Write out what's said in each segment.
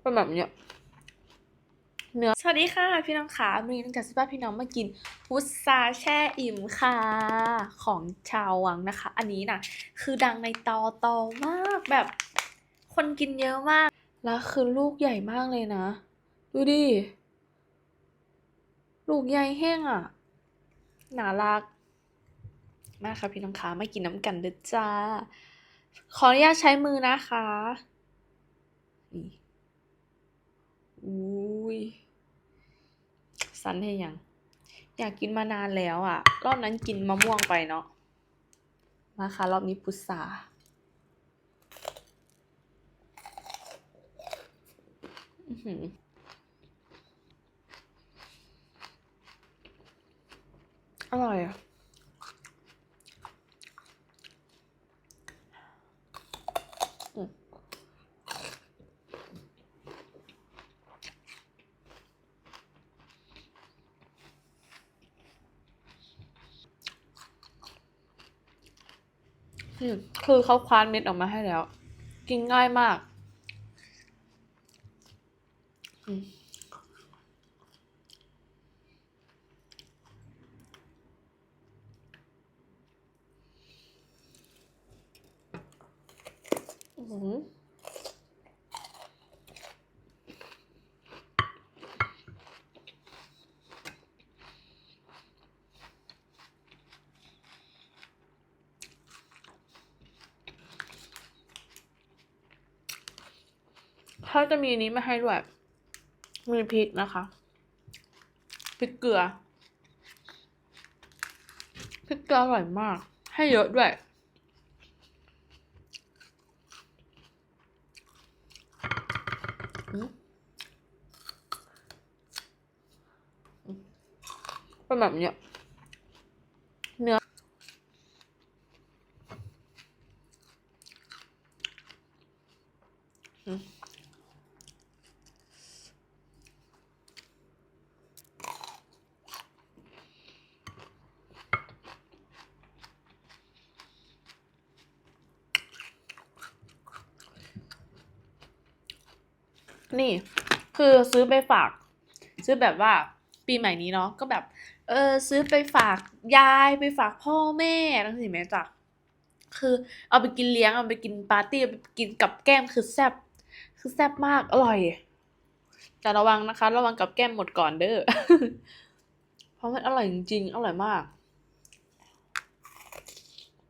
เป็นแบบเนี้ยเนื้อสวัสดีค่ะ พี่น้องขาวันนี้น้งกับซิบ้าพี่น้องมากิน พุทราแช่อิ่มค่ะ ของชาววังนะคะ อันนี้นะคือดังในตอตอมากแบบ คนกินเยอะมาก แล้วคือลูกใหญ่มากเลยนะ ดูดิ ลูกใหญ่แห้งอะ น่ารัก มากค่ะพี่น้องขามากินน้ำกันเด้อจ้า ขออนุญาตใช้มือนะคะนี่อุ้ยสันให้ยัง อยากกินมานานแล้วอะ รอบนั้นกินมะม่วงไปเนาะ มาค่ะ รอบนี้พุทรา อร่อยอะคือเขาคว้านเม็ดออกมาให้แล้ว กินง่ายมาก อืมอื้อหือถ้าจะมีนี้มาให้ด้วย มีพริกนะคะพริกเกลือพริกเกลืออร่อยมาก ให้เยอะด้วยเป็นแบบเนี้ยเนื้อ อืม นี่ คือซื้อไปฝาก ซื้อแบบว่าปีใหม่นี้เนาะก็แบบ เออซื้อไปฝากยายไปฝากพ่อแม่ทั้งสิแม่จ้ะคือเอาไปกินเลี้ยงเอาไปกินปาร์ตี้เอาไปกินกับแก้มคือแซ่บคือแซ่บมากอร่อยแต่ระวังนะคะ ระวังกับแก้มหมดก่อนเด้อเพราะมันอร่อยจริงๆอร่อยมาก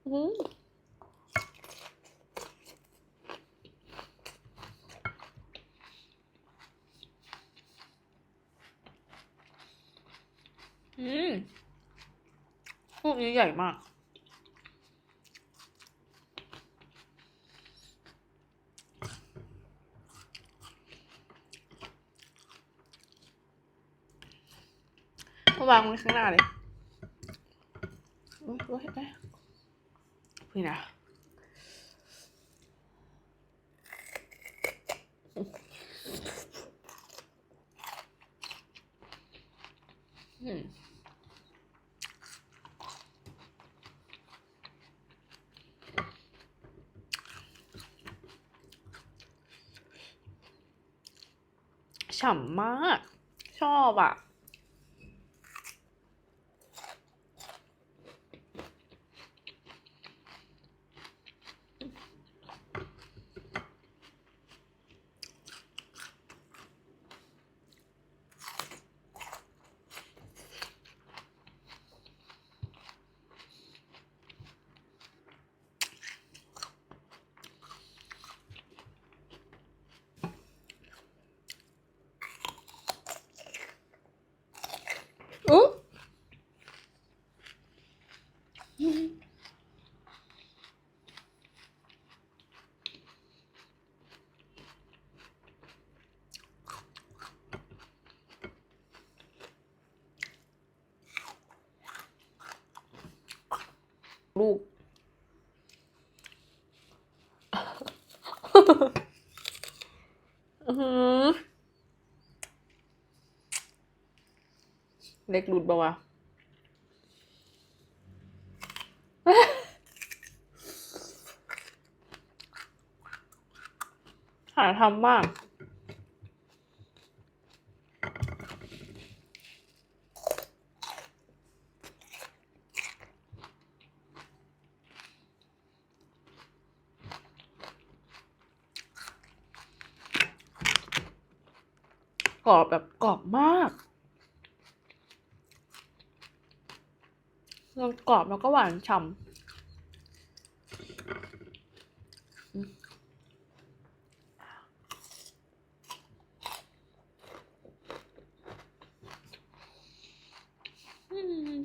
อื อืมลูกนี้ใหญ่มาก วางไว้ข้างหน้าเลยโอ๊ยโอ๊ยเอ๊ะนี่นะ ฉ่ำมาก ชอบอะ ลูก เล็กหลุดปะวะหาทำมาก รอบแบบกรอบมากมันกรอบแล้วก็หวานฉ่ำอืมอืม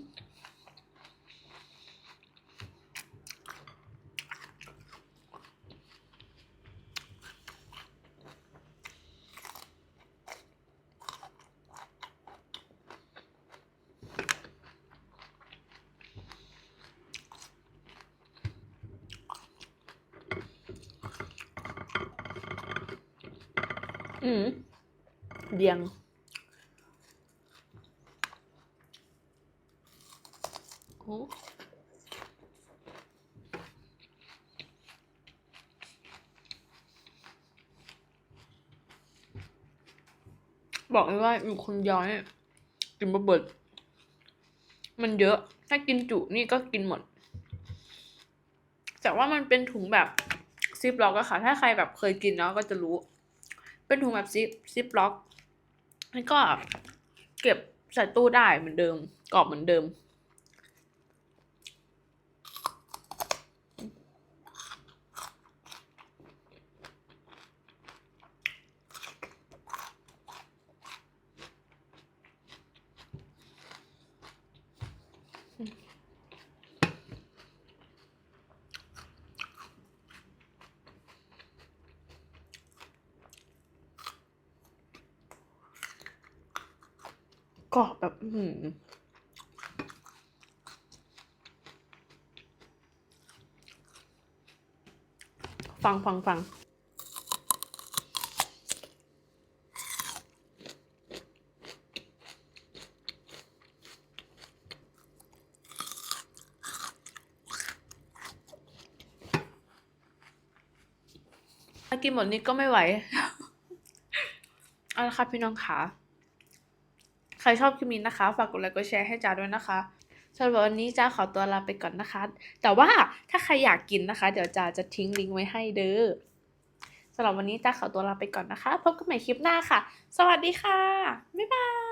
อืมเดียง โอ้บอกเลยว่าอยู่คนยวเนี่ยกินบะเบิด มันเยอะ ถ้ากินจุนี่ก็กินหมด แต่ว่ามันเป็นถุงแบบซิปล็อกอะค่ะ ถ้าใครแบบเคยกินเนาะก็จะรู้ เป็นถุงแบบซิปซิปล็อกแล้วก็เก็บใส่ตู้ได้เหมือนเดิมกรอบเหมือนเดิม กรอบแบบหือฟังฟังฟังกินหมดนี้ก็ไม่ไหว เอาละค่ะพี่น้องค่ะ รชอบคลิปนี้นะคะ ฝากกดไลค์กดแชร์ให้จ้าด้วยนะคะสำหรับวันนี้จ้าขอตัวลาไปก่อนนะคะ แต่ว่าถ้าใครอยากกินนะคะ เดี๋ยวจ้าจะทิ้งลิงก์ไว้ให้เด้อสำหรับวันนี้จ้าขอตัวลาไปก่อนนะคะ พบกันใหม่คลิปหน้าค่ะ สวัสดีค่ะ บ๊ายบาย